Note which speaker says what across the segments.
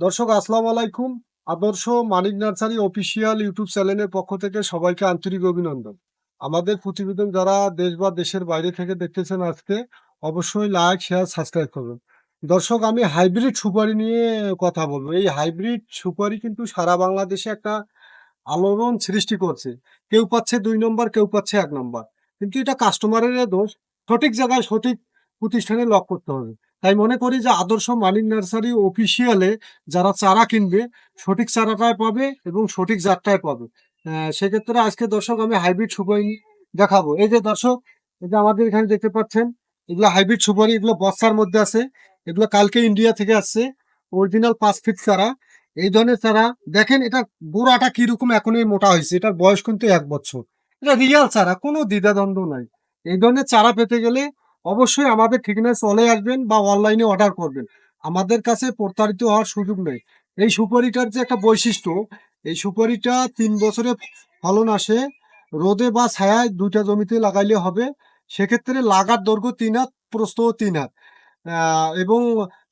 Speaker 1: দর্শক, আসসালামু আলাইকুম। আদর্শ মানিক নার্সারি অফিসিয়াল ইউটিউব চ্যানেলের পক্ষ থেকে সবাইকে আন্তরিক অভিনন্দন। আমাদের প্রতিবেদন যারা দেশ বা দেশের বাইরে থেকে দেখতেছেন আজকে, অবশ্যই লাইক শেয়ার সাবস্ক্রাইব করবেন দর্শক, আমি হাইব্রিড সুপারি নিয়ে কথা বলব। এই হাইব্রিড সুপারি কিন্তু সারা বাংলাদেশে একটা আলোড়ন সৃষ্টি করছে। কেউ পাচ্ছে দুই নম্বর, কেউ পাচ্ছে এক নম্বর। কিন্তু এটা কাস্টমারের দোষ। সঠিক জায়গায় সঠিক প্রতিষ্ঠানে লক করতে হবে। তাই মনে করি যে আদর্শ মানিক নার্সারি অফিসিয়ালে যারা চারা কিনবে, সঠিক চারাটাই পাবে এবং সঠিক জাতটাই পাবে। সেক্ষেত্রে আজকে দর্শক আমি হাইব্রিড সুপারি দেখাবো। এই যে দর্শক, এই যে আমাদের এখানে দেখতে পাচ্ছেন, এগুলো হাইব্রিড সুপারি, এগুলো বস্তার মধ্যে আছে, এগুলো কালকে ইন্ডিয়া থেকে আসছে অরিজিনাল পাঁচ ফিট চারা। এই ধরনের চারা, দেখেন এটা গোড়াটা কীরকম এখনই মোটা হয়েছে, এটার বয়স কিন্তু এক বছর। এটা রিয়াল চারা, কোনো দ্বিধাদ্বন্দ্ব নাই। এই ধরনের চারা পেতে গেলে অবশ্যই আমাদের ঠিকানায় চলে আসবেন বা অনলাইনে অর্ডার করবেন। আমাদের কাছে প্রতারিত হওয়ার সুযোগ নেই। এই সুপারিটার যে একটা বৈশিষ্ট্য, এই সুপারিটা তিন বছরে ফলন আসে। রোদে বা ছায়ায় দুইটা জমিতে লাগাইলে হবে। সেক্ষেত্রে লাগার দৈর্ঘ্য তিন হাত, প্রস্থ তিন হাত। এবং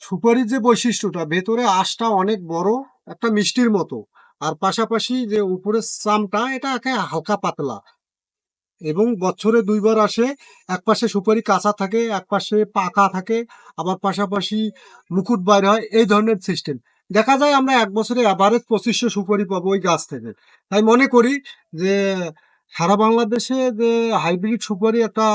Speaker 1: সুপারির যে বৈশিষ্ট্যটা, ভেতরে আঁশটা অনেক বড়, একটা মিষ্টির মতো। আর পাশাপাশি যে উপরের চামটা, এটা হালকা পাতলা। এবং বছরে দুইবার আসে। এক পাশে সুপারি কাঁচা থাকে এক পাশে পাকা থাকে, আবার পাশাপাশি মুকুট বাইর হয়, এই ধরনের সিস্টেম দেখা যায় আমরা এক বছরে অ্যাভারেজ পঁচিশশো সুপারি পাবো ওই গাছ থেকে। তাই মনে করি যে সারা বাংলাদেশে যে হাইব্রিড সুপারি একটা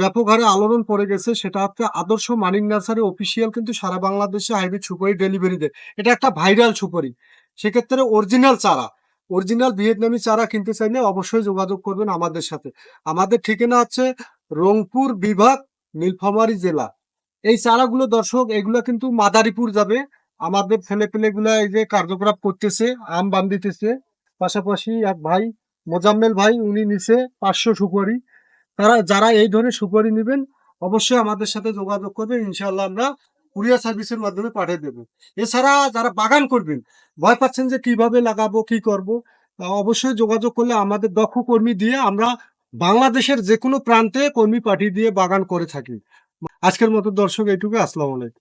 Speaker 1: ব্যাপক হারে আলোড়ন পড়ে গেছে, সেটা হচ্ছে আদর্শ মানিক নার্সারি অফিসিয়াল কিন্তু সারা বাংলাদেশে হাইব্রিড সুপারি ডেলিভারি দেয়। এটা একটা ভাইরাল সুপারি। সেক্ষেত্রে অরিজিনাল চারা। অরিজিনাল ভিয়েতনামি চারা কিনতে চাইলে অবশ্যই যোগাযোগ করবেন আমাদের সাথে। আমাদের ঠিকানা হচ্ছে রংপুর বিভাগ, নীলফামারী জেলা। এই চারাগুলো দর্শক, এগুলো কিন্তু মাদারীপুর যাবে। আমাদের ছেলে পেলেগুলা এই যে কার্যকলাপ করতেছে, আম বান দিতেছে। পাশাপাশি এক ভাই, মোজাম্মেল ভাই, উনি নিছে পাঁচশো সুপারি। তারা, যারা এই ধরনের সুপারি নেবেন, অবশ্যই আমাদের সাথে যোগাযোগ করবেন। ইনশাল্লাহ আমরা কুরিয়ার সার্ভিসের মাধ্যমে পাঠিয়ে দেবো। এছাড়া যারা বাগান করবেন, ভয় পাচ্ছেন যে কীভাবে লাগাবো, কি করব অবশ্যই যোগাযোগ করলে আমাদের দক্ষ কর্মী দিয়ে আমরা বাংলাদেশের যে কোনো প্রান্তে কর্মী পাঠিয়ে দিয়ে বাগান করে থাকি। আজকের মতো দর্শক এইটুকু আসসালামু আলাইকুম।